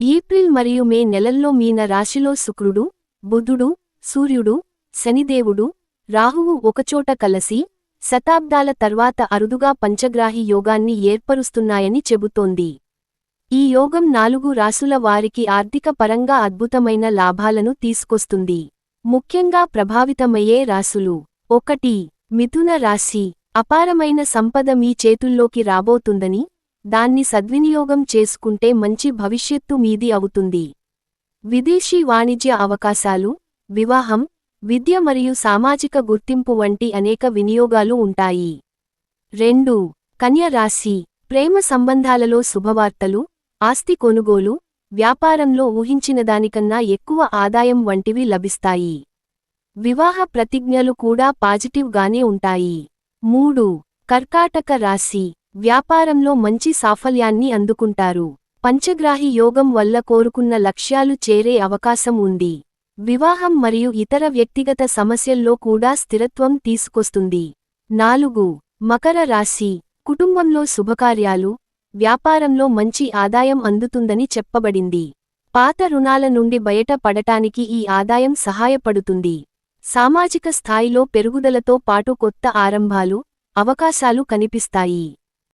April మరియు మే నెలల్లో మీన రాశిలో శుక్రుడు బుధుడు సూర్యుడు శనిదేవుడు రాహువు ఒకచోట కలసి శతాబ్దాల తర్వాత అరుదుగా పంచగ్రాహి యోగాన్ని ఏర్పరుస్తున్నాయని చెబుతోంది. ఈ యోగం నాలుగు రాసుల వారికి ఆర్థిక పరంగా అద్భుతమైన లాభాలను తీసుకొస్తుంది. ముఖ్యంగా ప్రభావితమయ్యే రాసులు ఒకటి మిథున రాశి. అపారమైన సంపద మీ చేతుల్లోకి రాబోతుందని దాన్ని సద్వినియోగం చేసుకుంటే మంచి భవిష్యత్తు మీది అవుతుంది. విదేశీ వాణిజ్య అవకాశాలు వివాహం విద్య మరియు సామాజిక గుర్తింపు వంటి అనేక వినియోగాలు ఉంటాయి. రెండు. కన్య రాశి. ప్రేమ సంబంధాలలో శుభవార్తలు ఆస్తి కొనుగోలు వ్యాపారంలో ఊహించినదానికన్నా ఎక్కువ ఆదాయం వంటివి లభిస్తాయి. వివాహ ప్రతిజ్ఞలు కూడా పాజిటివ్గానే ఉంటాయి. మూడు. కర్కాటక రాశి. వ్యాపారంలో మంచి సాఫల్యాన్ని అందుకుంటారు. పంచగ్రాహి యోగం వల్ల కోరుకున్న లక్ష్యాలు చేరే అవకాశం ఉంది. వివాహం మరియు ఇతర వ్యక్తిగత సమస్యల్లో కూడా స్థిరత్వం తీసుకొస్తుంది. నాలుగు. మకర రాశి. కుటుంబంలో శుభకార్యాలు వ్యాపారంలో మంచి ఆదాయం అందుతుందని చెప్పబడింది. పాత రుణాల నుండి బయట పడటానికి ఈ ఆదాయం సహాయపడుతుంది. సామాజిక స్థాయిలో పెరుగుదలతో పాటు కొత్త ఆరంభాలు అవకాశాలు కనిపిస్తాయి.